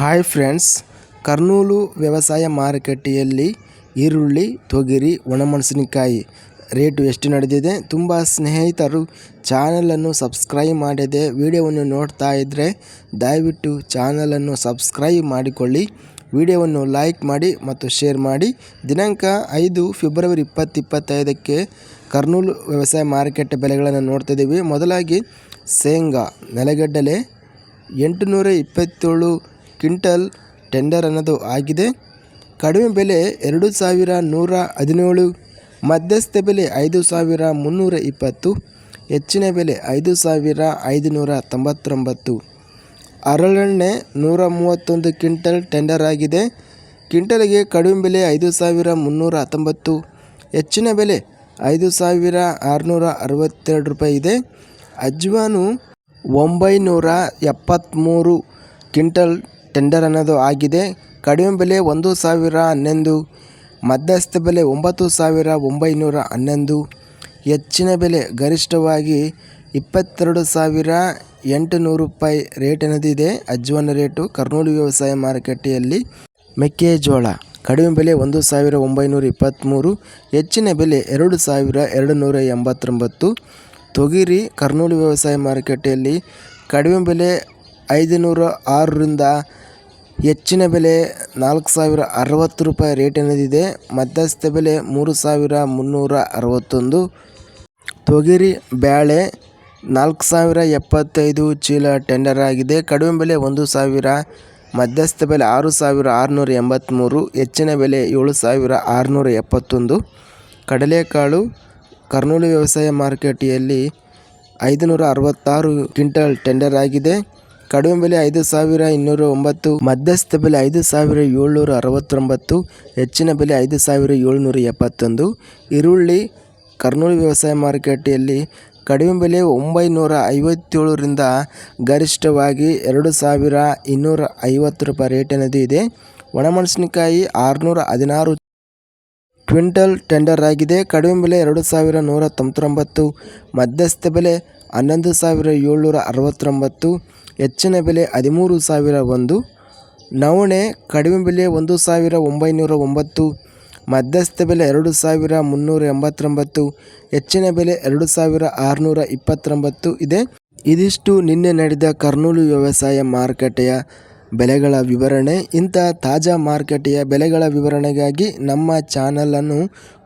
Hi friends Kurnool ವ್ಯವಸಾಯ ಮಾರುಕಟ್ಟೆಯಲ್ಲಿ ಈರುಳ್ಳಿ, ತೊಗರಿ, ಒಣಮೆಣಸಿನಕಾಯಿ ರೇಟು ಎಷ್ಟು ನಡೆದಿದೆ? ತುಂಬ ಸ್ನೇಹಿತರು ಚಾನಲನ್ನು ಸಬ್ಸ್ಕ್ರೈಬ್ ಮಾಡಿದೆ. ವಿಡಿಯೋವನ್ನು ನೋಡ್ತಾ ಇದ್ದರೆ ದಯವಿಟ್ಟು ಚಾನಲನ್ನು ಸಬ್ಸ್ಕ್ರೈಬ್ ಮಾಡಿಕೊಳ್ಳಿ. ವಿಡಿಯೋವನ್ನು ಲೈಕ್ ಮಾಡಿ ಮತ್ತು ಶೇರ್ ಮಾಡಿ. ದಿನಾಂಕ ಐದು ಫೆಬ್ರವರಿ ಇಪ್ಪತ್ತು ಇಪ್ಪತ್ತೈದಕ್ಕೆ ಕರ್ನೂಲು ವ್ಯವಸಾಯ ಮಾರುಕಟ್ಟೆ ಬೆಲೆಗಳನ್ನು ನೋಡ್ತಾ ಇದ್ದೀವಿ ಮೊದಲಾಗಿ ಶೇಂಗಾ ನೆಲಗಡ್ಡಲೆ ಎಂಟುನೂರ ಇಪ್ಪತ್ತೇಳು ಕ್ವಿಂಟಲ್ ಟೆಂಡರ್ ಅನ್ನೋದು ಆಗಿದೆ. ಕಡಿಮೆ ಬೆಲೆ ಎರಡು ಸಾವಿರ ನೂರ ಹದಿನೇಳು, ಮಧ್ಯಸ್ಥ ಬೆಲೆ ಐದು ಸಾವಿರ ಮುನ್ನೂರ ಇಪ್ಪತ್ತು, ಹೆಚ್ಚಿನ ಬೆಲೆ ಐದು ಸಾವಿರ ಐದುನೂರ ತೊಂಬತ್ತೊಂಬತ್ತು. ಹರಳೆಣ್ಣೆ ನೂರ ಮೂವತ್ತೊಂದು ಕ್ವಿಂಟಲ್ ಟೆಂಡರ್ ಆಗಿದೆ. ಕ್ವಿಂಟಲ್ಗೆ ಕಡಿಮೆ ಬೆಲೆ ಐದು ಸಾವಿರ ಮುನ್ನೂರ ಹತ್ತೊಂಬತ್ತು ಹೆಚ್ಚಿನ ಬೆಲೆ ಐದು ಸಾವಿರ ಆರುನೂರ ಅರವತ್ತೆರಡು ರೂಪಾಯಿ ಇದೆ. ಅಜ್ವಾನು ಒಂಬೈನೂರ ಎಪ್ಪತ್ತ್ಮೂರು ಕ್ವಿಂಟಲ್ ಟೆಂಡರ್ ಅನ್ನೋದು ಆಗಿದೆ. ಕಡಿಮೆ ಬೆಲೆ ಒಂದು ಸಾವಿರ ಹನ್ನೊಂದು, ಮಧ್ಯಸ್ಥ ಬೆಲೆ ಒಂಬತ್ತು ಸಾವಿರ ಒಂಬೈನೂರ ಹನ್ನೊಂದು, ಹೆಚ್ಚಿನ ಬೆಲೆ ಗರಿಷ್ಠವಾಗಿ ಇಪ್ಪತ್ತೆರಡು ಸಾವಿರ ಎಂಟುನೂರು ರೂಪಾಯಿ ರೇಟ್ ಅನ್ನೋದಿದೆ ಅಜ್ವಾನ ರೇಟು ಕರ್ನೂಲು ವ್ಯವಸಾಯ ಮಾರುಕಟ್ಟೆಯಲ್ಲಿ ಮೆಕ್ಕೆಜೋಳ ಕಡಿಮೆ ಬೆಲೆ ಒಂದು ಸಾವಿರ ಒಂಬೈನೂರ ಇಪ್ಪತ್ತ್ಮೂರು, ಹೆಚ್ಚಿನ ಬೆಲೆ ಎರಡು ಸಾವಿರ ಎರಡು ನೂರ ಎಂಬತ್ತೊಂಬತ್ತು, ತೊಗರಿ ಕರ್ನೂಲು ವ್ಯವಸಾಯ ಮಾರುಕಟ್ಟೆಯಲ್ಲಿ ಕಡಿಮೆ ಬೆಲೆ ಐದುನೂರ ಆರರಿಂದ ಹೆಚ್ಚಿನ ಬೆಲೆ ನಾಲ್ಕು ಸಾವಿರ ಅರವತ್ತು ರೂಪಾಯಿ ರೇಟ್ ಅನ್ನೋದಿದೆ ಮಧ್ಯಸ್ಥ ಬೆಲೆ ಮೂರು ಸಾವಿರ ಮುನ್ನೂರ ಅರವತ್ತೊಂದು. ತೊಗರಿ ಬೇಳೆ ನಾಲ್ಕು ಸಾವಿರ ಎಪ್ಪತ್ತೈದು ಚೀಲ ಟೆಂಡರ್ ಆಗಿದೆ. ಕಡಿಮೆ ಬೆಲೆ ಒಂದು ಸಾವಿರ ಮಧ್ಯಸ್ಥ ಬೆಲೆ ಆರು ಸಾವಿರ ಆರುನೂರ ಎಂಬತ್ತ್ಮೂರು ಹೆಚ್ಚಿನ ಬೆಲೆ ಏಳು ಸಾವಿರ ಆರುನೂರ ಎಪ್ಪತ್ತೊಂದು. ಕಡಲೆಕಾಳು ಕರ್ನೂಲು ವ್ಯವಸಾಯ ಮಾರುಕಟ್ಟೆಯಲ್ಲಿ ಐದುನೂರ ಅರವತ್ತಾರು ಕ್ವಿಂಟಲ್ ಟೆಂಡರ್ ಆಗಿದೆ. ಕಡಿಮೆ ಬೆಲೆ ಐದು ಸಾವಿರ ಇನ್ನೂರ ಒಂಬತ್ತು, ಮಧ್ಯಸ್ಥ ಬೆಲೆ ಐದು ಸಾವಿರ ಏಳ್ನೂರ ಅರವತ್ತೊಂಬತ್ತು, ಹೆಚ್ಚಿನ ಬೆಲೆ ಐದು ಸಾವಿರ ಏಳ್ನೂರ ಎಪ್ಪತ್ತೊಂದು. ಈರುಳ್ಳಿ, ಕರ್ನೂಲು ವ್ಯವಸಾಯ ಮಾರುಕಟ್ಟೆಯಲ್ಲಿ ಕಡಿಮೆ ಬೆಲೆ ಒಂಬೈನೂರ ಐವತ್ತೇಳರಿಂದ ಗರಿಷ್ಠವಾಗಿ ಎರಡು ಸಾವಿರ ಇನ್ನೂರ ಐವತ್ತು ರೂಪಾಯಿ ರೇಟ್ ಅನ್ನೋದು ಇದೆ. ಒಣಮೆಣಸಿನಕಾಯಿ ಆರುನೂರ ಹದಿನಾರು ಕ್ವಿಂಟಲ್ ಟೆಂಡರ್ ಆಗಿದೆ. ಕಡಿಮೆ ಬೆಲೆ ಎರಡು ಸಾವಿರ ನೂರ ತೊಂಬತ್ತೊಂಬತ್ತು, ಮಧ್ಯಸ್ಥ ಬೆಲೆ ಹನ್ನೊಂದು ಸಾವಿರ ಏಳ್ನೂರ ಅರವತ್ತೊಂಬತ್ತು ಹೆಚ್ಚಿನ ಬೆಲೆ ಹದಿಮೂರು ಸಾವಿರ ಒಂದು, ನವಣೆ ಕಡಿಮೆ ಬೆಲೆ ಒಂದು ಸಾವಿರ ಒಂಬೈನೂರ ಒಂಬತ್ತು, ಮಧ್ಯಸ್ಥ ಬೆಲೆ ಎರಡು ಸಾವಿರ ಮುನ್ನೂರ ಎಂಬತ್ತೊಂಬತ್ತು, ಹೆಚ್ಚಿನ ಬೆಲೆ ಎರಡು ಸಾವಿರ ಆರುನೂರ ಇಪ್ಪತ್ತೊಂಬತ್ತು ಇದೆ. ಇದಿಷ್ಟು ನಿನ್ನೆ ನಡೆದ ಕರ್ನೂಲು ವ್ಯವಸಾಯ ಮಾರುಕಟ್ಟೆಯ ಬೆಲೆಗಳ ವಿವರಣೆ. ಇಂಥ ತಾಜಾ ಮಾರುಕಟ್ಟೆಯ ಬೆಲೆಗಳ ವಿವರಣೆಗಾಗಿ ನಮ್ಮ ಚಾನಲನ್ನು